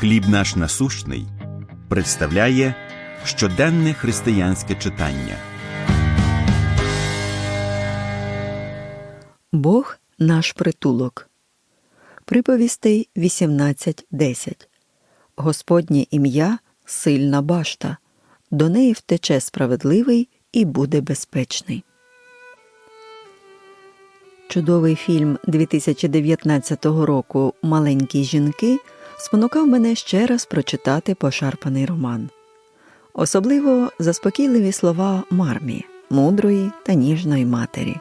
Хліб наш насущний представляє щоденне християнське читання. Бог наш притулок. Приповістей 18.10. Господнє ім'я сильна башта. До неї втече справедливий і буде безпечний. Чудовий фільм 2019 року Маленькі жінки спонукав мене ще раз прочитати пошарпаний роман. Особливо заспокійливі слова Мармі, мудрої та ніжної матері.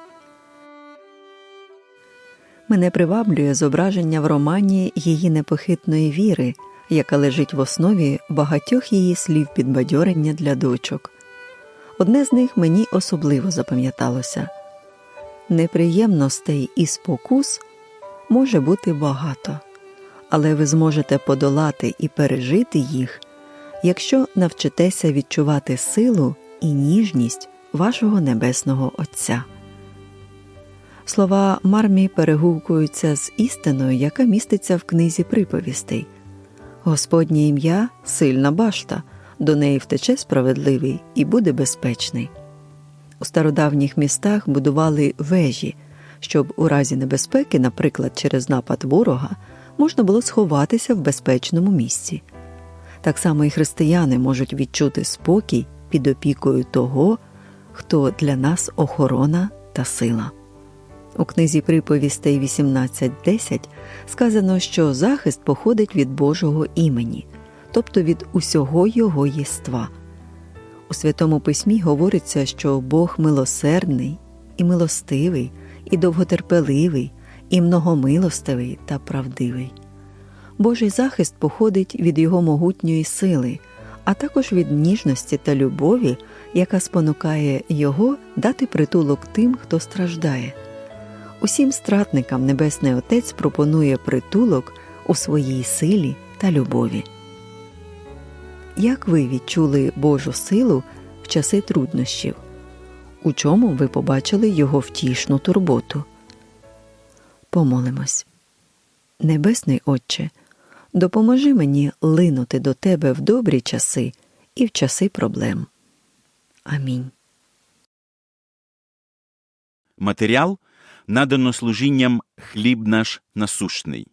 Мене приваблює зображення в романі її непохитної віри, яка лежить в основі багатьох її слів підбадьорення для дочок. Одне з них мені особливо запам'яталося неприємностей і спокус може бути багато, але ви зможете подолати і пережити їх, якщо навчитеся відчувати силу і ніжність вашого небесного Отця. Слова Мармі перегукуються з істиною, яка міститься в книзі приповістей. Господнє ім'я сильна башта, до неї втече справедливий і буде безпечний. У стародавніх містах будували вежі, щоб у разі небезпеки, наприклад, через напад ворога, можна було сховатися в безпечному місці. Так само і християни можуть відчути спокій під опікою того, хто для нас охорона та сила. У книзі приповістей 18.10 сказано, що захист походить від Божого імені, тобто від усього його єства. У Святому Письмі говориться, що Бог милосердний і милостивий, і довготерпеливий, і многомилостивий та правдивий. Божий захист походить від Його могутньої сили, а також від ніжності та любові, яка спонукає Його дати притулок тим, хто страждає. Усім стратникам Небесний Отець пропонує притулок у своїй силі та любові. Як ви відчули Божу силу в часи труднощів? У чому ви побачили Його втішну турботу? Помолимось. Небесний Отче, допоможи мені линути до Тебе в добрі часи і в часи проблем. Амінь. Матеріал надано служінням хліб наш насущний.